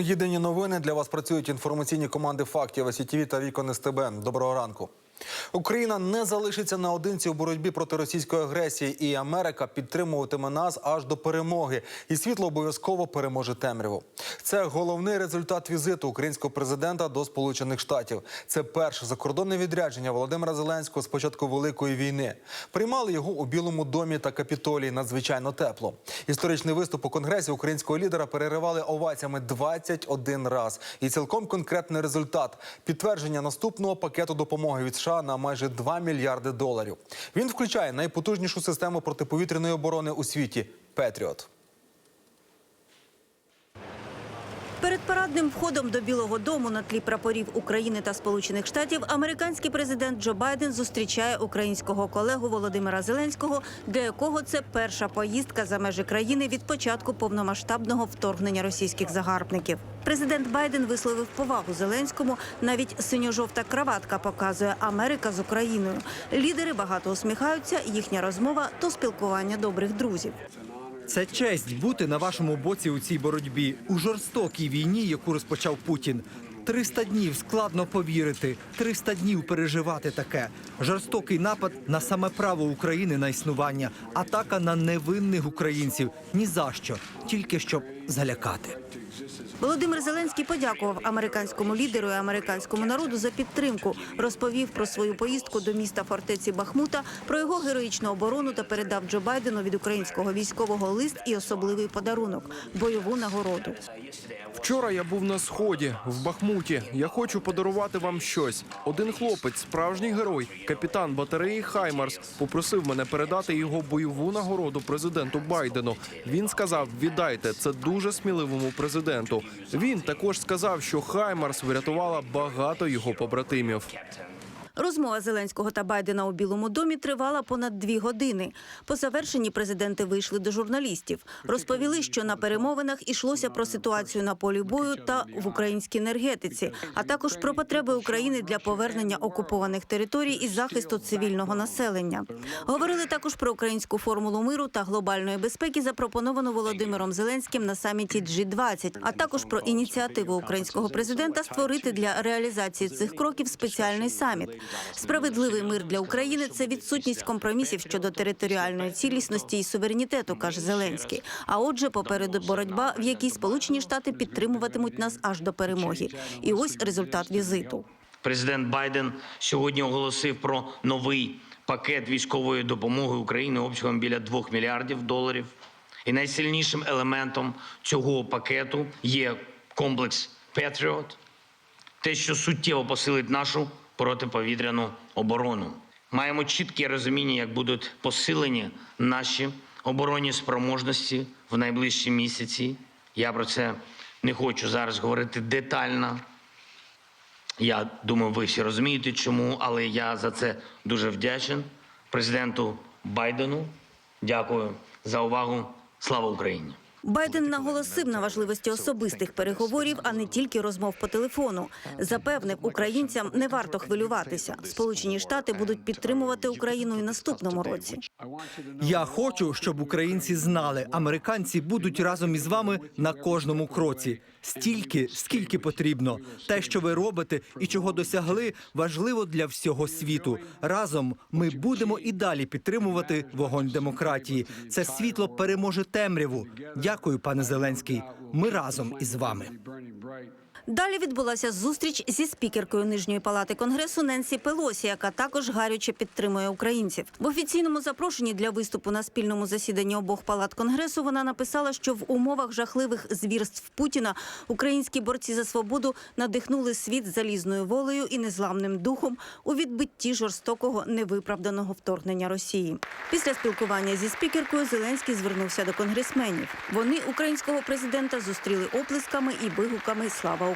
Єдині новини для вас працюють інформаційні команди фактів СІТВ та Вікон СТБ. Доброго ранку. Україна не залишиться наодинці у боротьбі проти російської агресії, і Америка підтримуватиме нас аж до перемоги. І світло обов'язково переможе темряву. Це головний результат візиту українського президента до Сполучених Штатів. Це перше закордонне відрядження Володимира Зеленського з початку великої війни. Приймали його у Білому домі та Капітолії надзвичайно тепло. Історичний виступ у конгресі українського лідера переривали оваціями 21 раз. І цілком конкретний результат підтвердження наступного пакету допомоги від США на майже 2 мільярди доларів. Він включає найпотужнішу систему протиповітряної оборони у світі Петріот. Перед парадним входом до Білого Дому на тлі прапорів України та Сполучених Штатів американський президент Джо Байден зустрічає українського колегу Володимира Зеленського, для якого це перша поїздка за межі країни від початку повномасштабного вторгнення російських загарбників. Президент Байден висловив повагу Зеленському. Навіть синьо-жовта краватка показує Америка з Україною. Лідери багато усміхаються. Їхня розмова то спілкування добрих друзів. Це честь бути на вашому боці у цій боротьбі у жорстокій війні, яку розпочав Путін. 300 днів складно повірити, 300 днів переживати таке. Жорстокий напад на саме право України на існування, атака на невинних українців. Ні за що, тільки щоб залякати. Володимир Зеленський подякував американському лідеру і американському народу за підтримку. Розповів про свою поїздку до міста фортеці Бахмута, про його героїчну оборону та передав Джо Байдену від українського військового лист і особливий подарунок бойову нагороду. Вчора я був на сході в Бахмуті. Я хочу подарувати вам щось. Один хлопець, справжній герой, капітан батареї Хаймарс, попросив мене передати його бойову нагороду президенту Байдену. Він сказав: віддайте це дуже сміливому президенту. Він також сказав, що Хаймарс врятувала багато його побратимів. Розмова Зеленського та Байдена у Білому домі тривала понад дві години. По завершенні президенти вийшли до журналістів. Розповіли, що на перемовинах ішлося про ситуацію на полі бою та в українській енергетиці, а також про потреби України для повернення окупованих територій і захисту цивільного населення. Говорили також про українську формулу миру та глобальної безпеки, запропоновану Володимиром Зеленським на саміті G20, а також про ініціативу українського президента створити для реалізації цих кроків спеціальний саміт. Справедливий мир для України це відсутність компромісів щодо територіальної цілісності і суверенітету, каже Зеленський. А отже, попереду боротьба, в якій Сполучені Штати підтримуватимуть нас аж до перемоги. І ось результат візиту. Президент Байден сьогодні оголосив про новий пакет військової допомоги Україні обсягом біля 2 мільярдів доларів. І найсильнішим елементом цього пакету є комплекс Петріот, те, що суттєво посилить нашу протиповітряну оборону. Маємо чітке розуміння, як будуть посилені наші оборонні спроможності в найближчі місяці. Я про це не хочу зараз говорити детально. Я думаю, ви всі розумієте, чому, але я за це дуже вдячен президенту Байдену. Дякую за увагу. Слава Україні! Байден наголосив на важливості особистих переговорів, а не тільки розмов по телефону. Запевнив, українцям не варто хвилюватися. Сполучені Штати будуть підтримувати Україну і наступному році. Я хочу, щоб українці знали, американці будуть разом із вами на кожному кроці. Стільки, скільки потрібно. Те, що ви робите і чого досягли, важливо для всього світу. Разом ми будемо і далі підтримувати вогонь демократії. Це світло переможе темряву. Дякую, пане Зеленський. Ми разом із вами. Далі відбулася зустріч зі спікеркою нижньої палати конгресу Ненсі Пелосі, яка також гаряче підтримує українців. В офіційному запрошенні для виступу на спільному засіданні обох палат конгресу вона написала, що в умовах жахливих звірств Путіна українські борці за свободу надихнули світ залізною волею і незламним духом у відбитті жорстокого невиправданого вторгнення Росії. Після спілкування зі спікеркою Зеленський звернувся до конгресменів. Вони українського президента зустріли оплесками і вигуками Слава.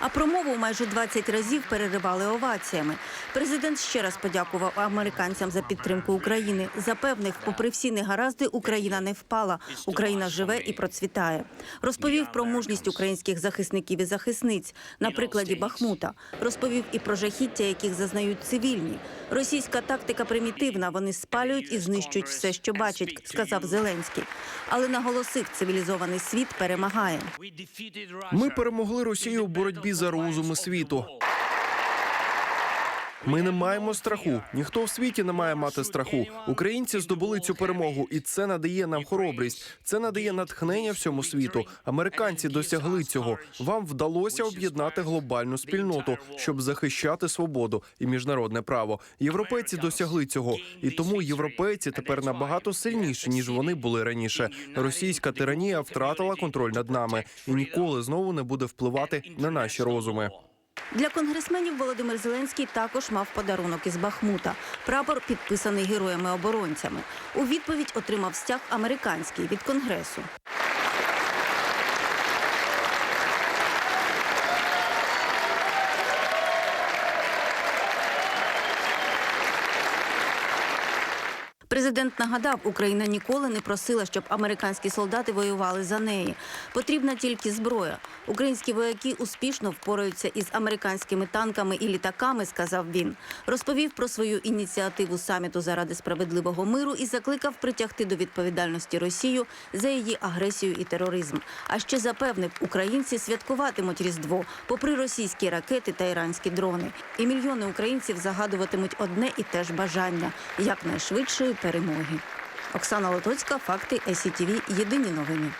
А промову майже 20 разів переривали оваціями. Президент ще раз подякував американцям за підтримку України. Запевнив, попри всі негаразди, Україна не впала. Україна живе і процвітає. Розповів про мужність українських захисників і захисниць на прикладі Бахмута. Розповів і про жахіття, яких зазнають цивільні. Російська тактика примітивна. Вони спалюють і знищують все, що бачать, сказав Зеленський. Але наголосив, цивілізований світ перемагає. Ми перемогли Росію у боротьбі за розуми світу. Ми не маємо страху. Ніхто в світі не має мати страху. Українці здобули цю перемогу, і це надає нам хоробрість. Це надає натхнення всьому світу. Американці досягли цього. Вам вдалося об'єднати глобальну спільноту, щоб захищати свободу і міжнародне право. Європейці досягли цього, і тому європейці тепер набагато сильніші ніж вони були раніше. Російська тиранія втратила контроль над нами і ніколи знову не буде впливати на наші розуми. Для конгресменів Володимир Зеленський також мав подарунок із Бахмута. Прапор підписаний героями-оборонцями. У відповідь отримав стяг американський від конгресу. Президент нагадав, Україна ніколи не просила, щоб американські солдати воювали за неї. Потрібна тільки зброя. Українські вояки успішно впораються із американськими танками і літаками, сказав він. Розповів про свою ініціативу саміту заради справедливого миру і закликав притягти до відповідальності Росію за її агресію і тероризм. А ще запевнив, українці святкуватимуть Різдво, попри російські ракети та іранські дрони. І мільйони українців загадуватимуть одне і те ж бажання якнайшвидшої перемоги. Оксана Лотоцька, факти СІТВ, Єдині новини.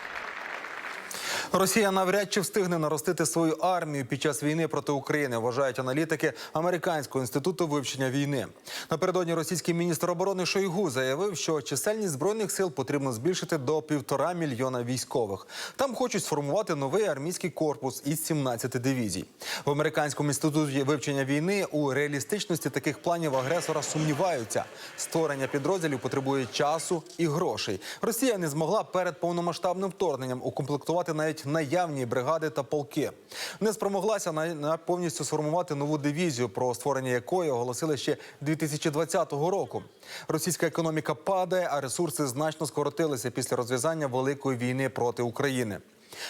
Росія навряд чи встигне наростити свою армію під час війни проти України, вважають аналітики Американського інституту вивчення війни. Напередодні російський міністр оборони Шойгу заявив, що чисельність збройних сил потрібно збільшити до півтора мільйона військових. Там хочуть сформувати новий армійський корпус із 17 дивізій. В американському інституті вивчення війни у реалістичності таких планів агресора сумніваються. Створення підрозділів потребує часу і грошей. Росія не змогла перед повномасштабним вторгненням укомплектувати навіть наявні бригади та полки. Не спромоглася на повністю сформувати нову дивізію, про створення якої оголосили ще 2020 року. Російська економіка падає, а ресурси значно скоротилися після розв'язання великої війни проти України.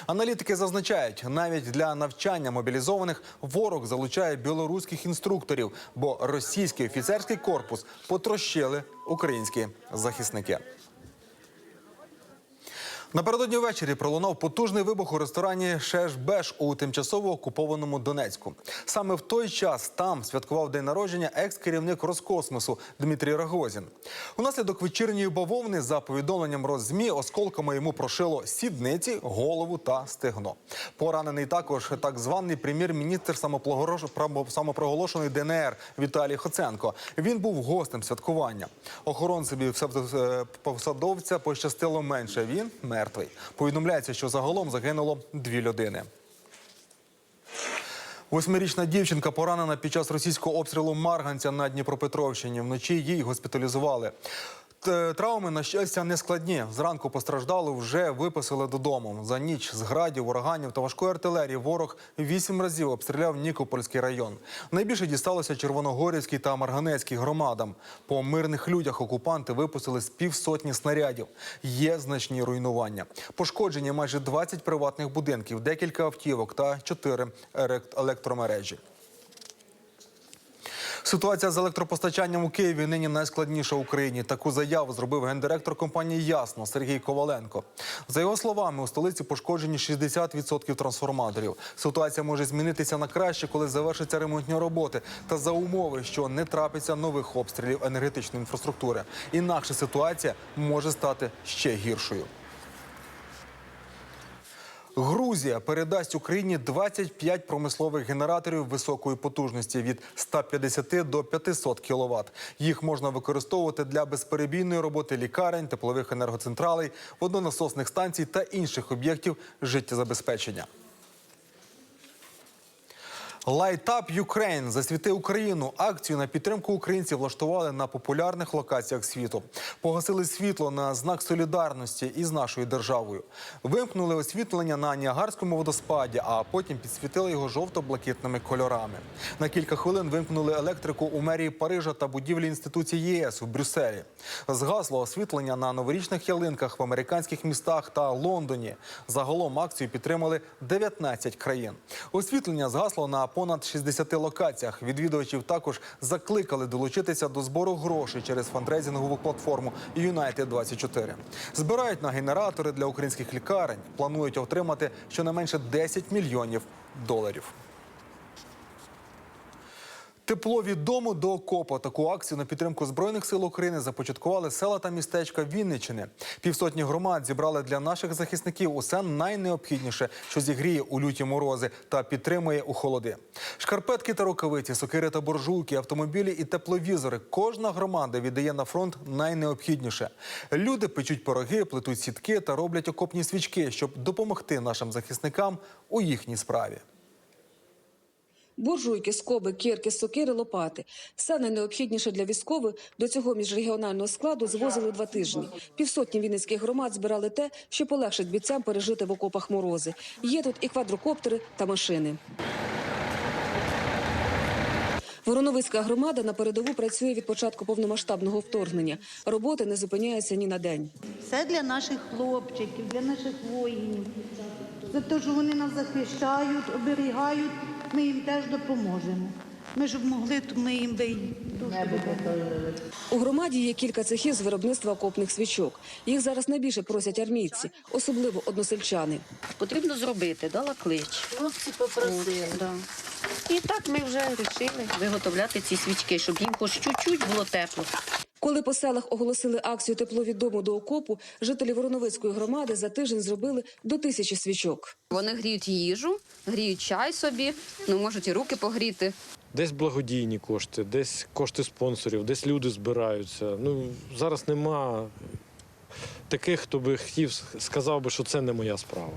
Аналітики зазначають, навіть для навчання мобілізованих ворог залучає білоруських інструкторів, бо російський офіцерський корпус потрощили українські захисники. Напередодні ввечері пролунав потужний вибух у ресторані Шеш-Беш у тимчасово окупованому Донецьку. Саме в той час там святкував день народження екс-керівник Роскосмосу Дмитрій Рогозін. Унаслідок вечірньої бавовни, за повідомленням Роззмі, осколками йому прошило сідниці, голову та стегно. Поранений також так званий прем'єр-міністр самопроголошеної ДНР Віталій Хоценко. Він був гостем святкування. Охоронцеві е, посадовця пощастило менше. Він мертвий. Повідомляється, що загалом загинуло дві людини. Восьмирічна дівчинка поранена під час російського обстрілу Марганця на Дніпропетровщині. Вночі її госпіталізували. Т- Травми, на щастя, не складні. Зранку постраждалу вже виписали додому. За ніч з градів, ураганів та важкої артилерії ворог вісім разів обстріляв Нікопольський район. Найбільше дісталося Червоногорівській та Марганецькій громадам. По мирних людях окупанти випустили з півсотні снарядів. Є значні руйнування. Пошкоджені майже 20 приватних будинків, декілька автівок та 4 ерект- електромережі. Ситуація з електропостачанням у Києві нині найскладніша в Україні. Таку заяву зробив гендиректор компанії Ясно Сергій Коваленко. За його словами, у столиці пошкоджені 60% трансформаторів. Ситуація може змінитися на краще, коли завершаться ремонтні роботи, та за умови, що не трапиться нових обстрілів енергетичної інфраструктури. Інакше ситуація може стати ще гіршою. Грузія передасть Україні 25 промислових генераторів високої потужності від 150 до 500 кВт. Їх можна використовувати для безперебійної роботи лікарень, теплових енергоцентралей, водонасосних станцій та інших об'єктів життєзабезпечення. Up Ukraine засвіти Україну. Акцію на підтримку українців влаштували на популярних локаціях світу. Погасили світло на знак солідарності із нашою державою. Вимкнули освітлення на Ніагарському водоспаді, а потім підсвітили його жовто-блакитними кольорами. На кілька хвилин вимкнули електрику у мерії Парижа та будівлі інституції ЄС у Брюсселі. Згасло освітлення на новорічних ялинках в американських містах та Лондоні. Загалом акцію підтримали 19 країн. Освітлення згасло на понад 60 локаціях. Відвідувачів також закликали долучитися до збору грошей через фандрейзингову платформу United 24 Збирають на генератори для українських лікарень. Планують отримати щонайменше 10 мільйонів доларів. Тепло від дому до окопу. Таку акцію на підтримку збройних сил України започаткували села та містечка Вінниччини. Півсотні громад зібрали для наших захисників усе найнеобхідніше, що зігріє у люті морози та підтримує у холоди. Шкарпетки та рукавиці, сокири та буржуйки, автомобілі і тепловізори. Кожна громада віддає на фронт найнеобхідніше. Люди печуть пироги, плетуть сітки та роблять окопні свічки, щоб допомогти нашим захисникам у їхній справі. Буржуйки, скоби, кірки, сокири, лопати. Все найнеобхідніше для військових до цього міжрегіонального складу звозили два тижні. Півсотні вінницьких громад збирали те, що полегшить бійцям пережити в окопах морози. Є тут і квадрокоптери та машини. Вороновицька громада на передову працює від початку повномасштабного вторгнення. Роботи не зупиняються ні на день. Все для наших хлопчиків, для наших воїнів. За те, що вони нас захищають, оберігають, ми їм теж допоможемо. Ми ж могли, то ми їм би й дуже допомогли. У громаді є кілька цехів з виробництва окопних свічок. Їх зараз найбільше просять армійці, особливо односельчани. Потрібно зробити, дала клич. Хлопці попросили. Да. І так ми вже вирішили виготовляти ці свічки, щоб їм хоч чуть-чуть було тепло. Коли по селах оголосили акцію тепло від дому до окопу, жителі Вороновицької громади за тиждень зробили до тисячі свічок. Вони гріють їжу, гріють чай собі, ну можуть і руки погріти. Десь благодійні кошти, десь кошти спонсорів, десь люди збираються. Ну зараз нема таких, хто би хотів сказав би, що це не моя справа.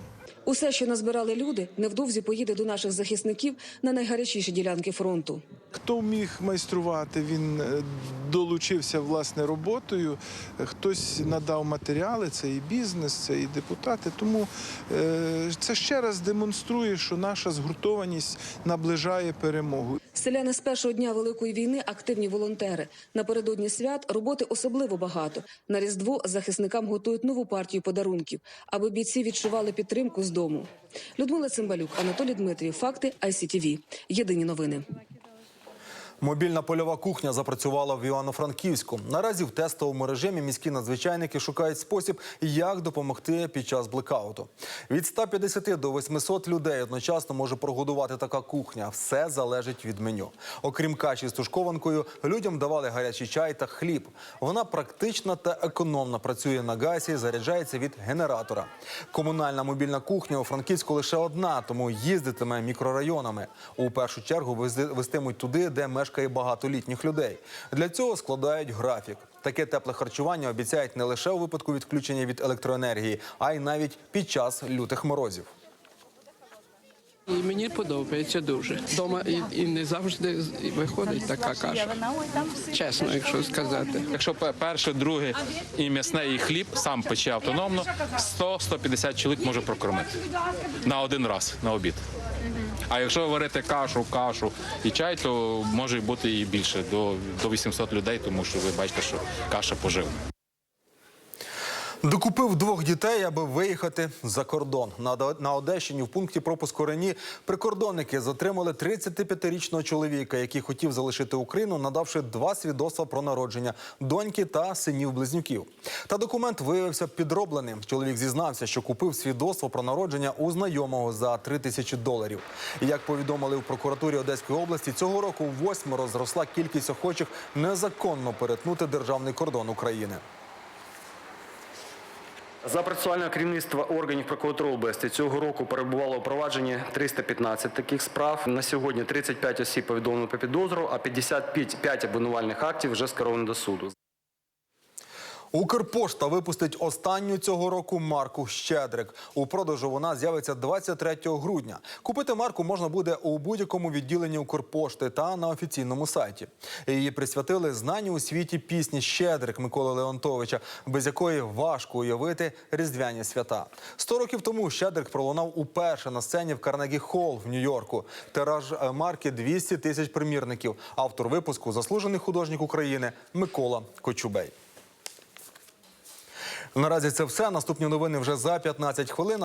Усе, що назбирали люди, невдовзі поїде до наших захисників на найгарячіші ділянки фронту. Хто міг майструвати, він е, долучився власне роботою. Хтось надав матеріали, це і бізнес, це і депутати. Тому е, це ще раз демонструє, що наша згуртованість наближає перемогу. Селяни з першого дня великої війни активні волонтери. Напередодні свят роботи особливо багато. На різдво захисникам готують нову партію подарунків, аби бійці відчували підтримку з дому. Людмила Цимбалюк, Анатолій Дмитрій. Факти ICTV. Єдині новини. Мобільна польова кухня запрацювала в Івано-Франківську. Наразі в тестовому режимі міські надзвичайники шукають спосіб, як допомогти під час блекауту. Від 150 до 800 людей одночасно може прогодувати така кухня. Все залежить від меню. Окрім каші з тушкованкою, людям давали гарячий чай та хліб. Вона практична та економна. Працює на газі, заряджається від генератора. Комунальна мобільна кухня у Франківську лише одна, тому їздитиме мікрорайонами. У першу чергу вестимуть туди, де мешкає багато літніх людей. Для цього складають графік. Таке тепле харчування обіцяють не лише у випадку відключення від електроенергії, а й навіть під час лютих морозів. І мені подобається дуже. Дома і, і не завжди виходить така каша. Чесно, якщо сказати. Якщо перше, друге і м'ясне, і хліб сам пече автономно, 100-150 чоловік може прокормити на один раз на обід. А якщо варити кашу, кашу і чай, то може бути і більше до, до 800 людей, тому що ви бачите, що каша поживна. Докупив двох дітей, аби виїхати за кордон. На, Одещині в пункті пропуску Рені прикордонники затримали 35-річного чоловіка, який хотів залишити Україну, надавши два свідоцтва про народження доньки та синів-близнюків. Та документ виявився підробленим. Чоловік зізнався, що купив свідоцтво про народження у знайомого за 3 тисячі доларів. Як повідомили в прокуратурі Одеської області, цього року восьмеро зросла кількість охочих незаконно перетнути державний кордон України. За процесуального керівництва органів прокуратури області цього року перебувало у провадженні 315 таких справ. На сьогодні 35 осіб повідомлено по підозру, а 55 обвинувальних актів вже скеровано до суду. Укрпошта випустить останню цього року марку Щедрик. У продажу вона з'явиться 23 грудня. Купити марку можна буде у будь-якому відділенні Укрпошти та на офіційному сайті. Її присвятили знанню у світі пісні Щедрик Миколи Леонтовича, без якої важко уявити різдвяні свята. Сто років тому Щедрик пролунав уперше на сцені в Карнегі Холл в Нью-Йорку. Тираж е, марки 200 тисяч примірників. Автор випуску заслужений художник України Микола Кочубей. Наразі це все. Наступні новини вже за 15 хвилин.